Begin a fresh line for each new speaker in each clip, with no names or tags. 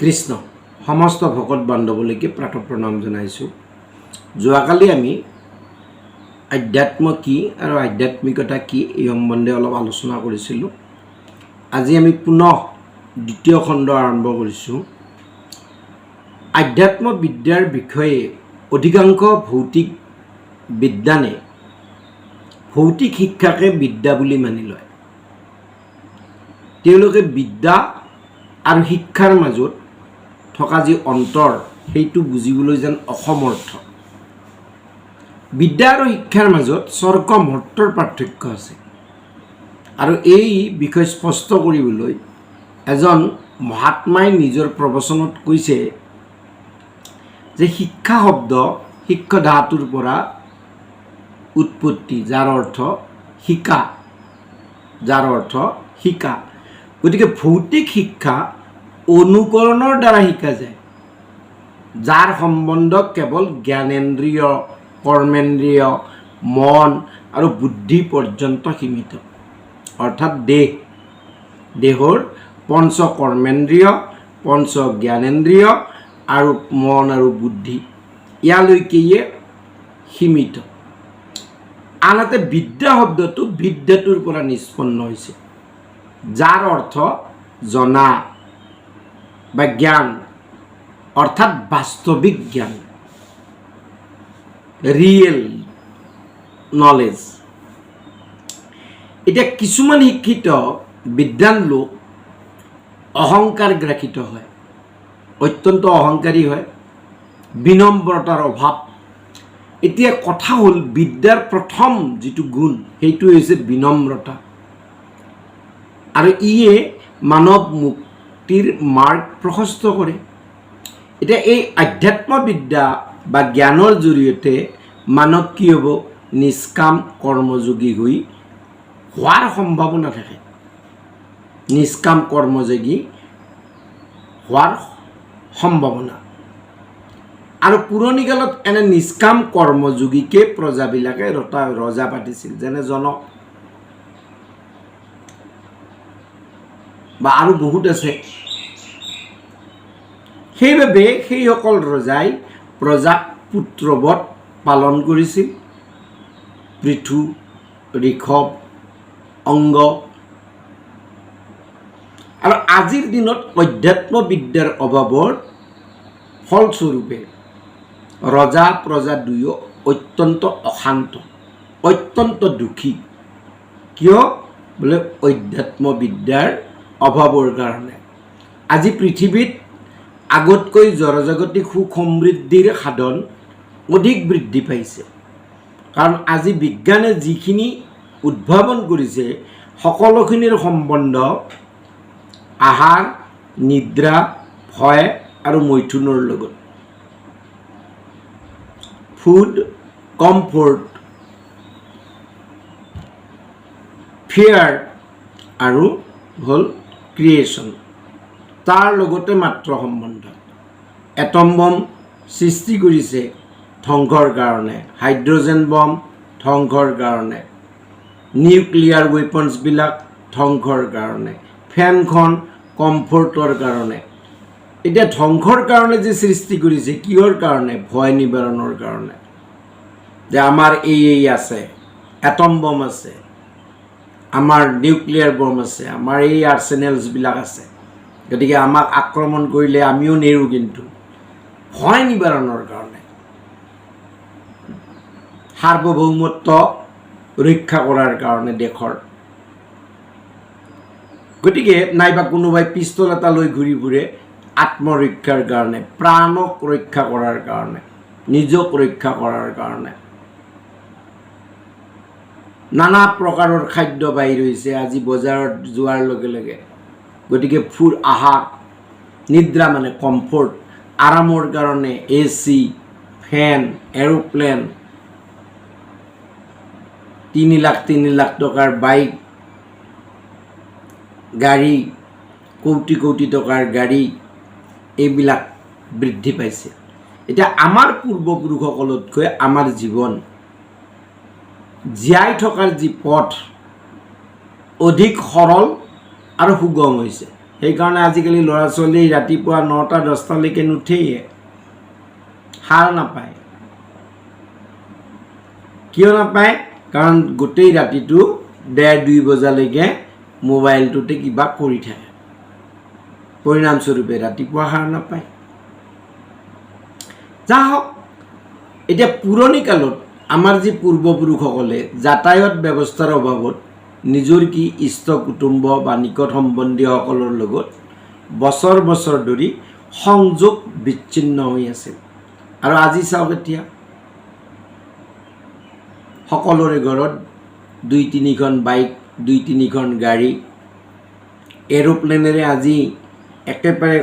কৃষ্ণ, সমস্ত ভকত বান্ধৱলৈকে প্ৰাত প্ৰণাম জনাইছোঁ। যোৱাকালি আমি আধ্যাত্ম কি আৰু আধ্যাত্মিকতা কি এই সম্বন্ধে অলপ আলোচনা কৰিছিলোঁ। আজি আমি পুনঃ দ্বিতীয় খণ্ড আৰম্ভ কৰিছোঁ। আধ্যাত্ম বিদ্যাৰ বিষয়ে অধিকাংশ ভৌতিক বিদ্যানে ভৌতিক শিক্ষাকে বিদ্যা বুলি মানি লয়। তেওঁলোকে বিদ্যা আৰু শিক্ষাৰ মাজত থকা যি অন্তৰ, সেইটো বুজিবলৈ যেন অসমৰ্থ বিদ্যা আৰু শিক্ষাৰ মাজত স্বৰ্গ মৰ্তৰ পাৰ্থক্য আছে। আৰু এই বিষয় স্পষ্ট কৰিবলৈ এজন মহাত্মাই নিজৰ প্ৰবচনত কৈছে যে শিক্ষা শব্দ শিক্ষ ধাতুৰ পৰা উৎপত্তি, যাৰ অৰ্থ শিকা, যাৰ অৰ্থ শিকা। গতিকে ভৌতিক শিক্ষা অনুকৰণৰ দ্বাৰা শিকা যায়, যাৰ সম্বন্ধ কেৱল জ্ঞানেন্দ্ৰিয়, কৰ্মেন্দ্ৰিয়, মন আৰু বুদ্ধি পৰ্যন্ত সীমিত। অৰ্থাৎ দেহ, দেহৰ পঞ্চ কৰ্মেন্দ্ৰিয় পঞ্চ জ্ঞানেন্দ্ৰিয় আৰু মন আৰু বুদ্ধি ইয়ালৈকেয়ে সীমিত। আনহাতে বিদ্যা শব্দটো বিদ্যাটোৰ পৰা নিষ্পন্ন হৈছে, যাৰ অৰ্থ জনা। বা জ্ঞান অৰ্থাৎ বাস্তৱিক জ্ঞান ৰিয়েল নলেজ এতিয়া কিছুমান শিক্ষিত বিদ্যান লোক অহংকাৰ গ্ৰাসিত হয়, অত্যন্ত অহংকাৰী হয়, বিনম্ৰতাৰ অভাৱ। এতিয়া কথা হ'ল, বিদ্যাৰ প্ৰথম যিটো গুণ, সেইটো হৈছে বিনম্ৰতা। আৰু ইয়ে মানৱ মুক্তিৰ মাৰ্গ প্ৰশস্ত কৰে। এতিয়া এই আধ্যাত্মবিদ্যা বা জ্ঞানৰ জৰিয়তে মানৱ কি হ'ব? নিষ্কাম কৰ্মযোগী হৈ হোৱাৰ সম্ভাৱনা থাকে। নিষ্কাম কৰ্মযোগী হোৱাৰ সম্ভাৱনা। আৰু পুৰণি কালত এনে নিষ্কাম কৰ্মযোগীকে প্ৰজাবিলাকে ৰতা ৰজা পাতিছিল। যেনে জনক বা আৰু বহুত আছে। সেইবাবে সেইসকল ৰজাই প্ৰজাক পুত্ৰবধ পালন কৰিছিল। পৃথু, ঋষভ, অংগ। আৰু আজিৰ দিনত অধ্যাত্ম বিদ্যাৰ অভাৱৰ ফলস্বৰূপে ৰজা, প্ৰজা দুয়ো অত্যন্ত অশান্ত, অত্যন্ত দুখী। কিয়? বোলে অধ্যাত্ম বিদ্যাৰ অভাৱৰ কাৰণে। আজি পৃথিৱীত আগতকৈ জনজাগতিক সুখ সমৃদ্ধিৰ সাধন অধিক বৃদ্ধি পাইছে। কাৰণ আজি বিজ্ঞানে যিখিনি উদ্ভাৱন কৰিছে, সকলোখিনিৰ সম্বন্ধ আহাৰ, নিদ্ৰা, ভয় আৰু মৈথুনৰ লগত। ফুড কমফৰ্ট ফিয়াৰ আৰু হ'ল ক্ৰিয়েশ্যন তাৰ লগতে মাত্ৰ সম্বন্ধ। এটম বম সৃষ্টি কৰিছে ধ্বংসৰ কাৰণে, হাইড্ৰজেন বম ধ্বংসৰ কাৰণে, নিউক্লিয়াৰ ৱেপনছবিলাক ধ্বংসৰ কাৰণে, ফেনখন কমফৰ্টৰ কাৰণে। এতিয়া ধ্বংসৰ কাৰণে যে সৃষ্টি কৰিছে, কিহৰ কাৰণে? ভয় নিবাৰণৰ কাৰণে। যে আমাৰ এই এই আছে, এটম বম আছে আমাৰ নিউক্লিয়াৰ বম আছে, আমাৰ এই আৰ্চেনেলছবিলাক আছে। গতিকে আমাক আক্ৰমণ কৰিলে আমিও নেৰোঁ কিন্তু। ভয় নিবাৰণৰ কাৰণে। সাৰ্বভৌমত্ব ৰক্ষা কৰাৰ কাৰণে দেশৰ। গতিকে নাইবা কোনোবাই পিষ্টল এটা লৈ ঘূৰি ফুৰে, আত্মৰক্ষাৰ কাৰণে, প্ৰাণক ৰক্ষা কৰাৰ কাৰণে, নিজক ৰক্ষা কৰাৰ কাৰণে। নানা প্ৰকাৰৰ খাদ্য বাহিৰ হৈছে আজি বজাৰত যোৱাৰ লগে লগে। গতিকে ফুড আহাৰ নিদ্ৰা মানে কমফৰ্ট, আৰামৰ কাৰণে এ চি, ফেন, এৰোপ্লেন, তিনি লাখ তিনি লাখ টকাৰ বাইক, গাড়ী, কোটি কোটি টকাৰ গাড়ী, এইবিলাক বৃদ্ধি পাইছে। এতিয়া আমাৰ পূৰ্বপুৰুষসকলতকৈ আমাৰ জীৱন জীয়াই থকাৰ যি পথ, অধিক সৰল আৰু সুগম হৈছে। সেইকাৰণে আজিকালি ল'ৰা ছোৱালী ৰাতিপুৱা নটা, দহটালৈকে নুঠেই সাৰ নাপায়। কিয় নাপায়? কাৰণ গোটেই ৰাতিটো ডেৰ দুই বজালৈকে মোবাইলটোতে কিবা কৰি থাকে। পৰিণামস্বৰূপে ৰাতিপুৱা সাৰ নাপায়। যা হওক এতিয়া পুৰণি কালত আমাৰ যি পূৰ্বপুৰুষসকলে যাতায়ত ব্যৱস্থাৰ অভাৱত নিজৰ কি ইষ্ট কুটুম্ব বা নিকট সম্বন্ধীয়সকলৰ লগত বছৰ বছৰ ধৰি সংযোগ বিচ্ছিন্ন হৈ আছিল। আৰু আজি চাওক এতিয়া। সকলোৰে ঘৰত দুই তিনিখন বাইক দুই তিনিখন গাড়ী এৰোপ্লেনেৰে আজি একেবাৰে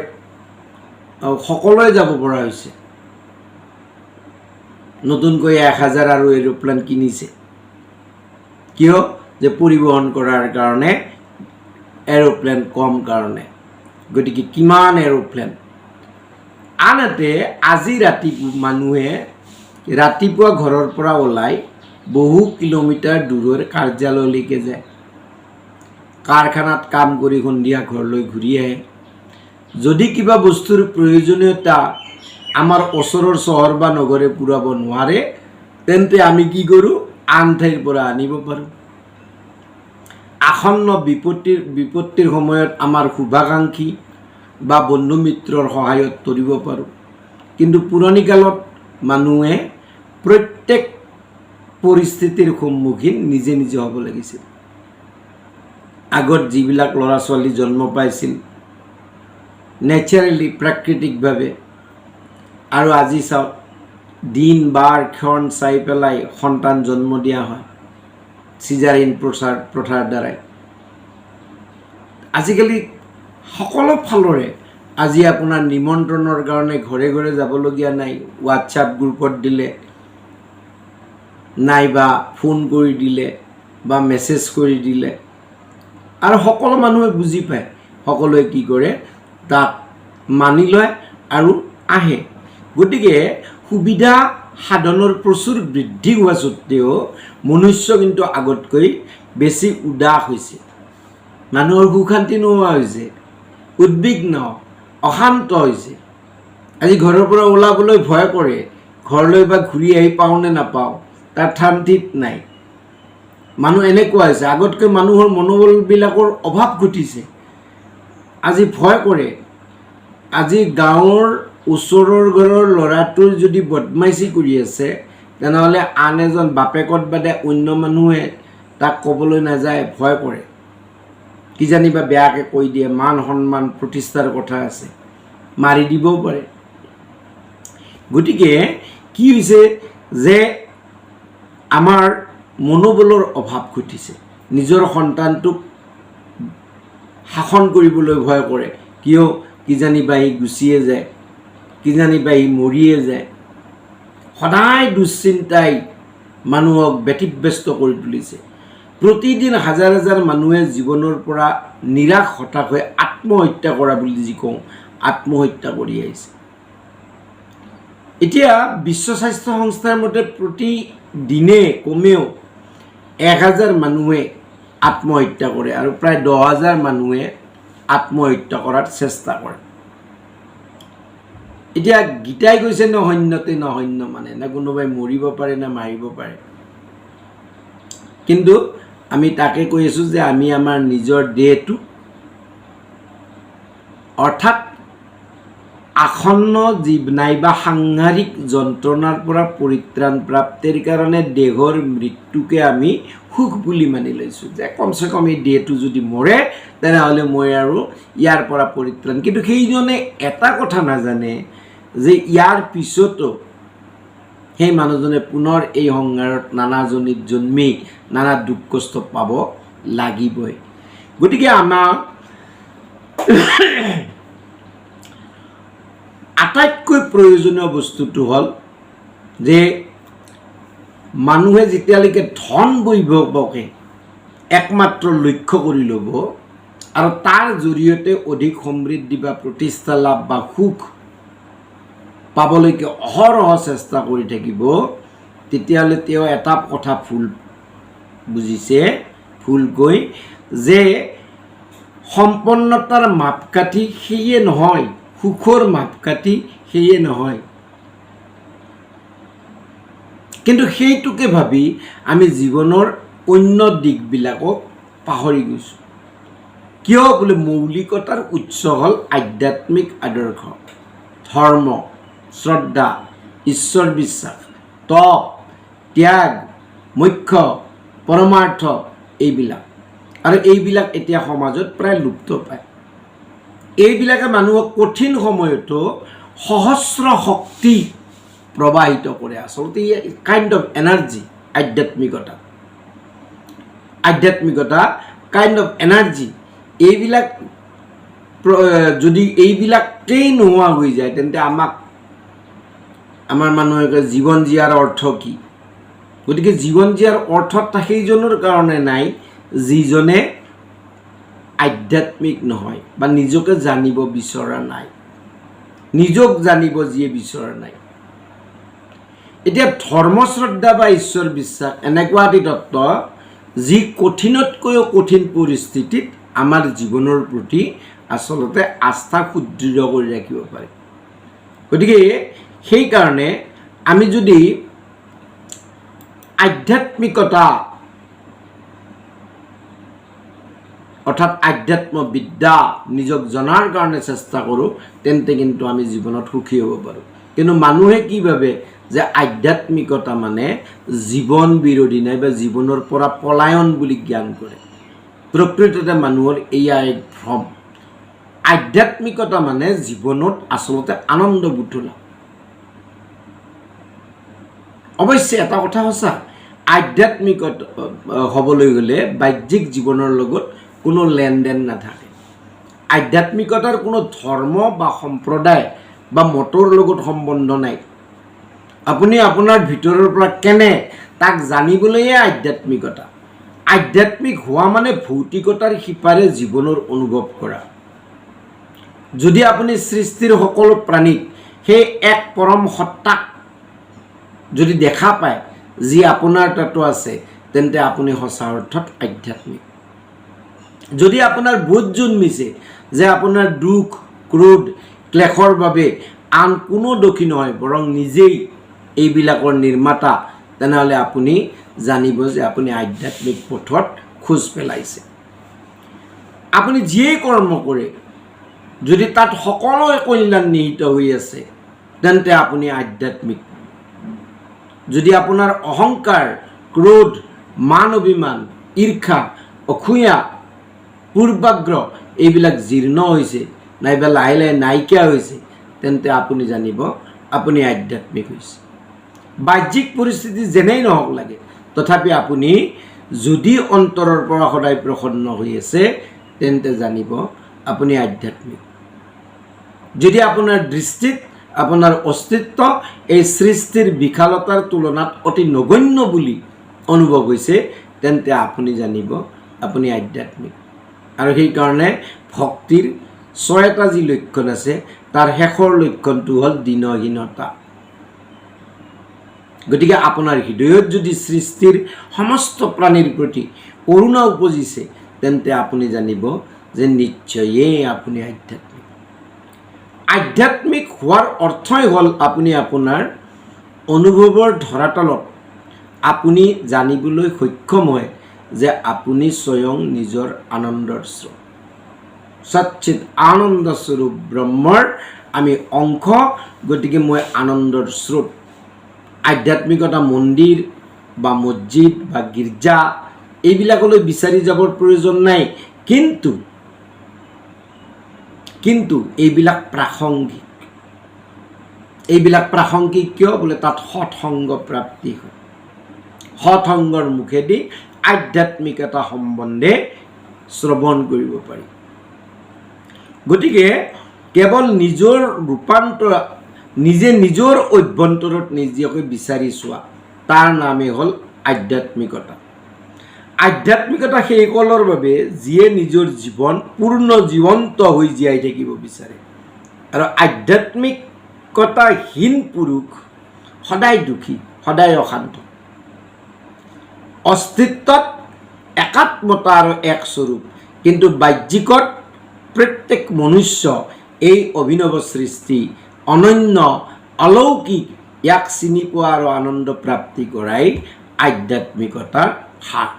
সকলোৱে যাব পৰা হৈছে। নতুনকৈ এক হাজাৰ আৰু এৰোপ্লেন কিনিছে। কিয়? যে পৰিবহণ কৰাৰ কাৰণে এৰোপ্লেন কম কাৰণে গতিকে কিমান এৰোপ্লেন আনহাতে, আজি ৰাতি মানুহে ৰাতিপুৱা ঘৰৰ পৰা ওলাই বহু কিলোমিটাৰ দূৰৰ কাৰ্যালয়লৈকে যায়। কাৰখানাত কাম কৰি সন্ধিয়া ঘৰলৈ ঘূৰি আহে। যদি কিবা বস্তুৰ প্ৰয়োজনীয়তা আমাৰ ওচৰৰ চহৰ বা নগৰে পূৰাব নোৱাৰে তেন্তে আমি কি কৰোঁ? আন ঠাইৰ পৰা আনিব পাৰোঁ। আসন্ন বিপত্তিৰ বিপত্তিৰ সময়ত আমাৰ শুভাকাংক্ষী বা বন্ধু মিত্ৰৰ সহায়ত তৰিব পাৰোঁ। কিন্তু পুৰণি কালত মানুহে প্ৰত্যেক পৰিস্থিতিৰ সন্মুখীন নিজে নিজে হ'ব লাগিছিল। আগত যিবিলাক ল'ৰা ছোৱালী জন্ম পাইছিল নেচাৰেলি প্ৰাকৃতিকভাৱে আৰু আজি চাওক দিন বাৰ ক্ষণ চাই পেলাই সন্তান জন্ম দিয়া হয়। চিজাৰিন প্ৰচাৰ প্ৰথাৰ দ্বাৰাই। আজিকালি সকলো ফালৰে আজি আপোনাৰ নিমন্ত্ৰণৰ কাৰণে ঘৰে ঘৰে যাবলগীয়া নাই হোৱাটছআপ গ্ৰুপত দিলে নাইবা ফোন কৰি দিলে বা মেছেজ কৰি দিলে। আৰু সকলো মানুহে বুজি পায় সকলোৱে কি কৰে তাক মানি লয় আৰু আহে। গতিকে সুবিধা সাধনৰ প্ৰচুৰ বৃদ্ধি হোৱা স্বত্তেও মনুষ্য কিন্তু আগতকৈ বেছি উদাস হৈছে। মানুহৰ সুখ শান্তি নোহোৱা হৈছে, উদ্বিগ্ন, অশান্ত হৈছে। আজি ঘৰৰ পৰা ওলাবলৈ ভয় কৰে, ঘৰলৈ বা ঘূৰি আহি পাওঁ নে নাপাওঁ তাৰ ঠান ঠিক নাই। মানুহ এনেকুৱা হৈছে, আগতকৈ মানুহৰ মনোবলবিলাকৰ অভাৱ ঘটিছে। আজি ভয় কৰে, আজি গাঁৱৰ ওচৰৰ ঘৰৰ ল'ৰাটোৰ যদি বদমাইচি কৰি আছে, তেনেহ'লে আন এজন বাপেকত বাদে অন্য মানুহে তাক ক'বলৈ নাযায়, ভয় কৰে। কিজানিবা বেয়াকৈ কৈ দিয়ে, মান সন্মান, প্ৰতিষ্ঠাৰ কথা আছে। মাৰি দিবও পাৰে। গতিকে কি হৈছে যে আমাৰ মনোবলৰ অভাৱ ঘটিছে। নিজৰ সন্তানটোক শাসন কৰিবলৈ ভয় কৰে। কিয়? কিজানিবা সি গুচিয়ে যায়। কিজানিবা সি মৰিয়ে যায়। সদায় দুশ্চিন্তাই মানুহক ব্যতিব্যস্ত কৰি তুলিছে। প্ৰতিদিন হাজাৰ হাজাৰ মানুহে জীৱনৰ পৰা নিৰাশ হতাশ হৈ আত্মহত্যা কৰা বুলি যি কওঁ, আত্মহত্যা কৰি আহিছে। এতিয়া বিশ্ব স্বাস্থ্য সংস্থাৰ মতে প্ৰতিদিনে কমেও এক হাজাৰ মানুহে আত্মহত্যা কৰে আৰু প্ৰায় দহ হাজাৰ মানুহে আত্মহত্যা কৰাৰ চেষ্টা কৰে। এতিয়া গীতাই কৈছে, নহন্যতে, নহন্য মানে নে কোনোবাই মৰিব পাৰে, নে মাৰিব পাৰে। কিন্তু আমি তাকে কৈ আছোঁ যে আমি আমাৰ নিজৰ দেহটো অৰ্থাৎ আসন্ন যি নাইবা সাংসাৰিক যন্ত্ৰণাৰ পৰা পৰিত্ৰাণ প্ৰাপ্তিৰ কাৰণে দেহৰ মৃত্যুকে আমি সুখ বুলি মানি লৈছোঁ। যে কমচে কম এই দেহটো যদি মৰে, তেনেহ'লে মই আৰু ইয়াৰ পৰা পৰিত্ৰাণ। কিন্তু সেইজনে এটা কথা নাজানে যে ইয়াৰ পিছতো সেই মানুহজনে পুনৰ এই সংসাৰত নানাজনীত জন্মি নানা দুখ কষ্ট পাব লাগিবই। গতিকে আমাৰ আটাইতকৈ প্ৰয়োজনীয় বস্তুটো হ'ল যে মানুহে যেতিয়ালৈকে ধন বৈভৱকে একমাত্ৰ লক্ষ্য কৰি ল'ব আৰু তাৰ জৰিয়তে অধিক সমৃদ্ধি বা প্ৰতিষ্ঠা লাভ বা সুখ পাবলৈকে অহৰহ চেষ্টা কৰি থাকিব, তেতিয়াহ'লে তেওঁ এটা কথা ভুল বুজিছে ভুলকৈ যে সম্পন্নতাৰ মাপকাঠি সেয়ে নহয়, সুখৰ মাপকাঠি সেয়ে নহয়। কিন্তু সেইটোকে ভাবি আমি জীৱনৰ অন্য দিশবিলাকক পাহৰি গৈছোঁ। কিয় বোলে মৌলিকতাৰ উৎস হ'ল আধ্যাত্মিক আদৰ্শ, ধৰ্ম। শ্ৰদ্ধা, ঈশ্বৰ বিশ্বাস তপ ত্যাগ মুখ্য পৰমাৰ্থ, এইবিলাক। আৰু এইবিলাক এতিয়া সমাজত প্ৰায় লুপ্ত পায়। এইবিলাকে মানুহক কঠিন সময়তো সহস্ৰ শক্তি প্ৰবাহিত কৰে। আচলতে কাইণ্ড অফ এনাৰ্জি আধ্যাত্মিকতা। আধ্যাত্মিকতা কাইণ্ড অফ এনাৰ্জি এইবিলাক যদি এইবিলাকেই নোহোৱা হৈ যায়, তেন্তে আমাক আমাৰ মানুহে জীৱন জীয়াৰ অৰ্থ কি? গতিকে জীৱন জীয়াৰ অৰ্থ সেইজনৰ কাৰণে নাই, যিজনে আধ্যাত্মিক নহয় বা নিজকে জানিব বিচৰা নাই। নিজক জানিব যিয়ে বিচৰা নাই। এতিয়া ধৰ্ম শ্ৰদ্ধা বা ঈশ্বৰ বিশ্বাস এনেকুৱা এটি তত্ত্ব যি কঠিনতকৈও কঠিন পৰিস্থিতিত আমাৰ জীৱনৰ প্ৰতি আচলতে আস্থা সুদৃঢ় কৰি ৰাখিব পাৰে। গতিকে সেইকাৰণে আমি যদি আধ্যাত্মিকতা, অৰ্থাৎ আধ্যাত্ম বিদ্যা নিজক জনাৰ কাৰণে চেষ্টা কৰোঁ, তেন্তে কিন্তু আমি জীৱনত সুখী হ'ব পাৰোঁ। কিন্তু মানুহে কি ভাবে যে আধ্যাত্মিকতা মানে জীৱন বিৰোধী নাইবা জীৱনৰ পৰা পলায়ন বুলি জ্ঞান কৰে। প্ৰকৃততে মানুহৰ এয়া এক ভ্ৰম। আধ্যাত্মিকতা মানে জীৱনত আচলতে আনন্দ বুটলা অৱশ্যে এটা কথা সঁচা। আধ্যাত্মিকতা হ'বলৈ গ'লে বাহ্যিক জীৱনৰ লগত কোনো লেনদেন নাথাকে। আধ্যাত্মিকতাৰ কোনো ধৰ্ম বা সম্প্ৰদায় বা মতৰ লগত সম্বন্ধ নাই। আপুনি আপোনাৰ ভিতৰৰ পৰা কেনে তাক জানিবলৈয়ে আধ্যাত্মিকতা। আধ্যাত্মিক হোৱা মানে ভৌতিকতাৰ সিপাৰে জীৱনৰ অনুভৱ কৰা। যদি আপুনি সৃষ্টিৰ সকলো প্ৰাণীক সেই এক পৰম সত্তাক যদি দেখা পায় যি আপোনাৰ তাতো আছে, তেন্তে আপুনি সঁচা অৰ্থত আধ্যাত্মিক। যদি আপোনাৰ বোধ জন্মিছে যে আপোনাৰ দুখ, ক্ৰোধ, ক্লেশৰ বাবে আন কোনো দোষী নহয়, বৰং নিজেই এইবিলাকৰ নিৰ্মাতা, তেনেহ'লে আপুনি জানিব যে আপুনি আধ্যাত্মিক পথত খোজ পেলাইছে। আপুনি যিয়েই কৰ্ম কৰে, যদি তাত সকলোৱে কল্যাণ নিহিত হৈ আছে, তেন্তে আপুনি আধ্যাত্মিক যদি আপোনাৰ অহংকাৰ ক্ৰোধ মান অভিমান ঈৰ্ষা অসূয়া পূৰ্বাগ্ৰহ এইবিলাক জীৰ্ণ হৈছে, নাইবা লাহে লাহে নাইকিয়া হৈছে, তেন্তে আপুনি জানিব, আপুনি আধ্যাত্মিক হৈছে। বাহ্যিক পৰিস্থিতি যেনেই নহওক লাগে, তথাপি আপুনি যদি অন্তৰৰ পৰা সদায় প্ৰসন্ন হৈ আছে, তেন্তে জানিব, আপুনি আধ্যাত্মিক। যদি আপোনাৰ দৃষ্টিত আপোনাৰ অস্তিত্ব এই সৃষ্টিৰ বিশালতাৰ তুলনাত অতি নগণ্য বুলি অনুভৱ হৈছে, তেন্তে আপুনি জানিব, আপুনি আধ্যাত্মিক। আৰু সেইকাৰণে ভক্তিৰ ছয়টা যি লক্ষণ আছে, তাৰ শেষৰ লক্ষণটো হ'ল দীনহীনতা। গতিকে আপোনাৰ হৃদয়ত যদি সৃষ্টিৰ সমস্ত প্ৰাণীৰ প্ৰতি কৰুণা উপজিছে, তেন্তে আপুনি জানিব যে নিশ্চয়েই আপুনি আধ্যাত্মিক। আধ্যাত্মিক হোৱাৰ অৰ্থই হ'ল আপুনি আপোনাৰ অনুভৱৰ ধৰাতলত আপুনি জানিবলৈ সক্ষম হয় যে আপুনি স্বয়ং নিজৰ আনন্দৰ স্ৰোত। সচ্চিত আনন্দ স্বৰূপ ব্ৰহ্মৰ আমি অংশ, গতিকে মই আনন্দৰ স্ৰোত। আধ্যাত্মিকতা মন্দিৰ বা মছজিদ বা গীৰ্জা, এইবিলাকলৈ বিচাৰি যাবৰ প্ৰয়োজন নাই। কিন্তু কিন্তু এইবিলাক প্ৰাসংগিক। এইবিলাক প্ৰাসংগিক কিয়? বোলে তাত সৎসংগ প্ৰাপ্তি হয়। সৎসংগৰ মুখেদি আধ্যাত্মিকতা সম্বন্ধে শ্ৰৱণ কৰিব পাৰি। গতিকে কেৱল নিজৰ ৰূপান্তৰ, নিজে নিজৰ অভ্যন্তৰত নিজকে বিচাৰি চোৱা, তাৰ নামেই হ'ল আধ্যাত্মিকতা। আধ্যাত্মিকতা সেইসকলৰ বাবে যিয়ে নিজৰ জীৱন, পূৰ্ণ জীৱন্ত হৈ জীয়াই থাকিব বিচাৰে। আৰু আধ্যাত্মিকতাহীন পুৰুষ সদায় দুখী, সদায় অশান্ত। অস্তিত্বত একাত্মতা আৰু এক স্বৰূপ। কিন্তু বাহ্যিকত প্ৰত্যেক মনুষ্য এই অভিনৱ সৃষ্টি, অনন্য, অলৌকিক ইয়াক চিনি পোৱা আৰু আনন্দ প্ৰাপ্তি কৰাই আধ্যাত্মিকতাৰ সাৰ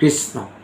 কৃষ্ণ